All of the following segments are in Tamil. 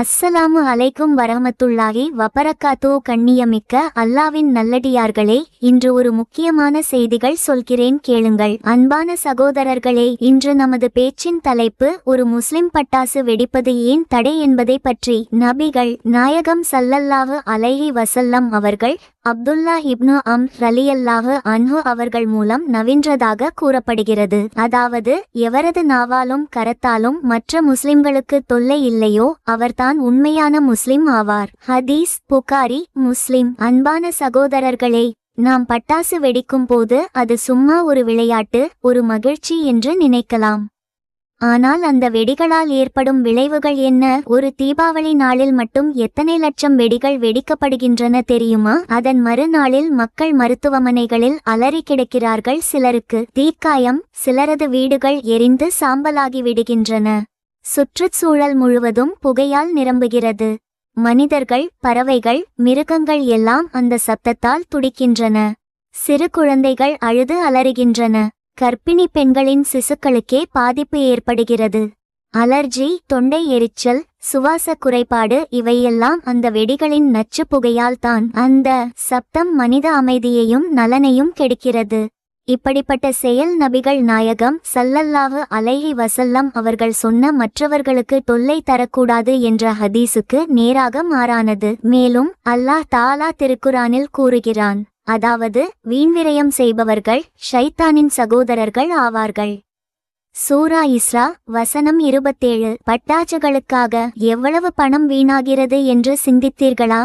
அஸ்ஸலாமு அலைக்கும் வரஹமத்துல்லாஹி. வபரக்காத்தோ கண்ணியமிக்க அல்லாவின் நல்லடியார்களே இன்று ஒரு முக்கியமான செய்திகள் சொல்கிறேன் கேளுங்கள். அன்பான சகோதரர்களே இன்று நமது பேச்சின் தலைப்பு ஒரு முஸ்லிம் பட்டாசு வெடிப்பது ஏன் தடை என்பதை பற்றி. நபிகள் நாயகம் சல்லல்லாவு அலைஹி வசல்லம் அவர்கள் அப்துல்லா இப்னு அம் ரலியல்லாஹு அன்ஹு அவர்கள் மூலம் நவின்றதாக கூறப்படுகிறது. அதாவது எவரது நாவாலும் கரத்தாலும் மற்ற முஸ்லிம்களுக்கு தொல்லை இல்லையோ அவர்தான் உண்மையான முஸ்லிம் ஆவார். ஹதீஸ் புகாரி முஸ்லிம் அன்பான சகோதரர்களே நாம் பட்டாசு வெடிக்கும் போது அது சும்மா ஒரு விளையாட்டு ஒரு மகிழ்ச்சி என்று நினைக்கலாம். ஆனால் அந்த வெடிகளால் ஏற்படும் விளைவுகள் என்ன? ஒரு தீபாவளி நாளில் மட்டும் எத்தனை லட்சம் வெடிகள் வெடிக்கப்படுகின்றன தெரியுமா? அதன் மறுநாளில் மக்கள் மருத்துவமனைகளில் அலறி கிடக்கிறார்கள் சிலருக்கு. தீக்காயம் சிலரது வீடுகள் எரிந்து சாம்பலாகி விடுகின்றன. சுற்றுச்சூழல் முழுவதும் புகையால் நிரம்புகிறது. மனிதர்கள் பறவைகள் மிருகங்கள் எல்லாம் அந்த சத்தத்தால் துடிக்கின்றன. சிறு குழந்தைகள் அழுது அலறுகின்றன. கர்ப்பிணி பெண்களின் சிசுக்களுக்கே பாதிப்பு ஏற்படுகிறது. அலர்ஜி தொண்டை எரிச்சல் சுவாச குறைபாடு இவையெல்லாம் அந்த வெடிகளின் நச்சு புகையால் தான் அந்த சப்தம் மனித அமைதியையும் நலனையும் கெடுக்கிறது. இப்படிப்பட்ட செயல் நபிகள் நாயகம் சல்லல்லாஹு அலைஹி வசல்லம் அவர்கள் சொன்ன மற்றவர்களுக்கு தொல்லை தரக்கூடாது என்ற ஹதீஸுக்கு நேராக மாறானது. மேலும் அல்லாஹ் தாலா திருக்குரானில் கூறுகிறான். அதாவது வீண்விரயம் செய்பவர்கள் ஷைத்தானின் சகோதரர்கள் ஆவார்கள். சூரா இஸ்ரா வசனம் இருபத்தேழு பட்டாச்சுகளுக்காக எவ்வளவு பணம் வீணாகிறது என்று சிந்தித்தீர்களா?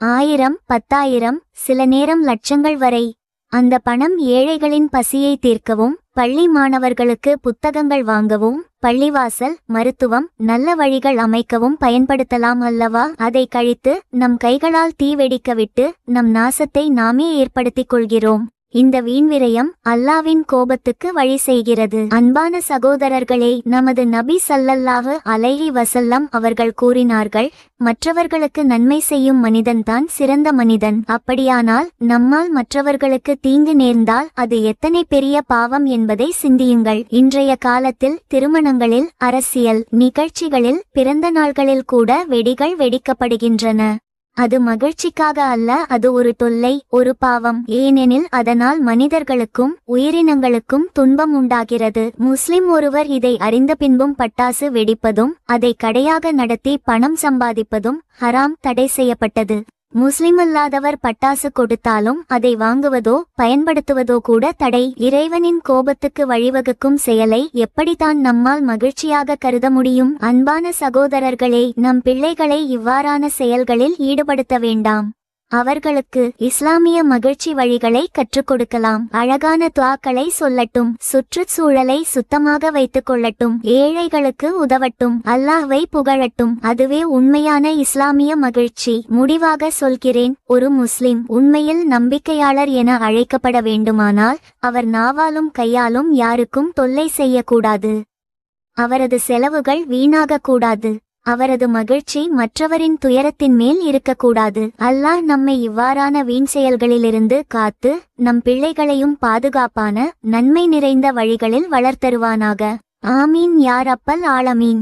ஆயிரம் பத்தாயிரம் சில நேரம் லட்சங்கள் வரை. அந்த பணம் ஏழைகளின் பசியை தீர்க்கவும் பள்ளி மாணவர்களுக்கு புத்தகங்கள் வாங்கவும் பள்ளிவாசல் மருத்துவம் நல்ல வழிகள் அமைக்கவும் பயன்படுத்தலாம் அல்லவா? அதை கழித்து நம் கைகளால் தீ வெடிக்கவிட்டு நம் நாசத்தை நாமே ஏற்படுத்திக் கொள்கிறோம். இந்த வீண்விரயம் அல்லாவின் கோபத்துக்கு வழி செய்கிறது. அன்பான சகோதரர்களே நமது நபி சல்லல்லாஹு அலைஹி வசல்லம் அவர்கள் கூறினார்கள் மற்றவர்களுக்கு நன்மை செய்யும் மனிதன்தான் சிறந்த மனிதன். அப்படியானால் நம்மால் மற்றவர்களுக்கு தீங்கு நேர்ந்தால் அது எத்தனை பெரிய பாவம் என்பதை சிந்தியுங்கள். இன்றைய காலத்தில் திருமணங்களில் அரசியல் நிகழ்ச்சிகளில் பிறந்த நாள்களில் கூட வெடிகள் வெடிக்கப்படுகின்றன. அது மகிழ்ச்சிக்காக அல்ல அது ஒரு தொல்லை ஒரு பாவம். ஏனெனில் அதனால் மனிதர்களுக்கும் உயிரினங்களுக்கும் துன்பம் உண்டாகிறது. முஸ்லிம் ஒருவர் இதை அறிந்த பின்பும் பட்டாசு வெடிப்பதும் அதை கடையாக நடத்தி பணம் சம்பாதிப்பதும் ஹராம் தடை செய்யப்பட்டது. முஸ்லிம் அல்லாதவர் பட்டாசு கொடுத்தாலும் அதை வாங்குவதோ பயன்படுத்துவதோ கூட தடை. இறைவனின் கோபத்துக்கு வழிவகுக்கும் செயலை எப்படித்தான் நம்மால் மகிழ்ச்சியாக கருத முடியும்? அன்பான சகோதரர்களே நம் பிள்ளைகளை இவ்வாறான செயல்களில் ஈடுபடுத்த வேண்டாம். அவர்களுக்கு இஸ்லாமிய மகிழ்ச்சி வழிகளை கற்றுக் கொடுக்கலாம். அழகான துவாக்களை சொல்லட்டும் சுற்றுச்சூழலை சுத்தமாக வைத்துக் கொள்ளட்டும் ஏழைகளுக்கு உதவட்டும் அல்லாஹ்வை புகழட்டும். அதுவே உண்மையான இஸ்லாமிய மகிழ்ச்சி. முடிவாக சொல்கிறேன் ஒரு முஸ்லிம் உண்மையில் நம்பிக்கையாளர் என அழைக்கப்பட வேண்டுமானால் அவர் நாவாலும் கையாலும் யாருக்கும் தொல்லை செய்யக்கூடாது. அவரது செலவுகள் வீணாகக்கூடாது. அவரது மகிழ்ச்சி மற்றவரின் துயரத்தின் மேல் இருக்கக்கூடாது. அல்லாஹ் நம்மை இவ்வாறான வீண் செயல்களிலிருந்து காத்து நம் பிள்ளைகளையும் பாதுகாப்பான நன்மை நிறைந்த வழிகளில் வளர்த்தருவானாக. ஆமீன் யார் அப்பல் ஆலமீன்